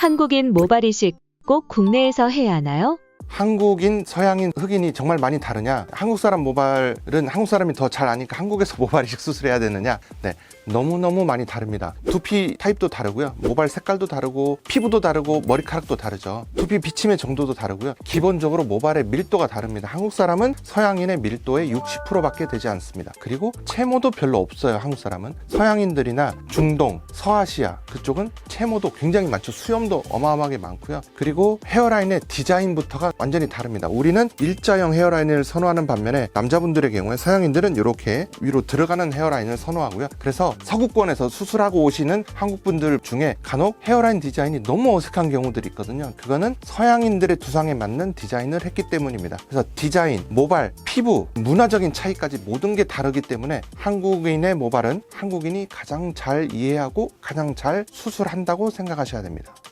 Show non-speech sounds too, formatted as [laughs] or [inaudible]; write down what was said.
한국인 모발 이식 꼭 국내에서 해야 하나요? 한국인, 서양인, 흑인이 정말 많이 다르냐? 한국 사람 모발은 한국 사람이 더 잘 아니까 한국에서 [laughs] 모발 이식 수술해야 되느냐? 네. 너무너무 많이 다릅니다. 두피 타입도 다르고요. 모발 색깔도 다르고, 피부도 다르고, 머리카락도 다르죠. 두피 비침의 정도도 다르고요. 기본적으로 모발의 밀도가 다릅니다. 한국 사람은 서양인의 밀도의 60%밖에 되지 않습니다. 그리고 채모도 별로 없어요. 한국 사람은. 서양인들이나 중동, 서아시아 그쪽은 채모도 굉장히 많죠. 수염도 어마어마하게 많고요. 그리고 헤어라인의 디자인부터가 완전히 다릅니다. 우리는 일자형 헤어라인을 선호하는 반면에 남자분들의 경우에 서양인들은 이렇게 위로 들어가는 헤어라인을 선호하고요. 그래서 서구권에서 수술하고 오시는 한국 분들 중에 간혹 헤어라인 디자인이 너무 어색한 경우들이 있거든요. 그거는 서양인들의 두상에 맞는 디자인을 했기 때문입니다. 그래서 디자인, 모발, 피부, 문화적인 차이까지 모든 게 다르기 때문에 한국인의 모발은 한국인이 가장 잘 이해하고 가장 잘 수술한다고 생각하셔야 됩니다.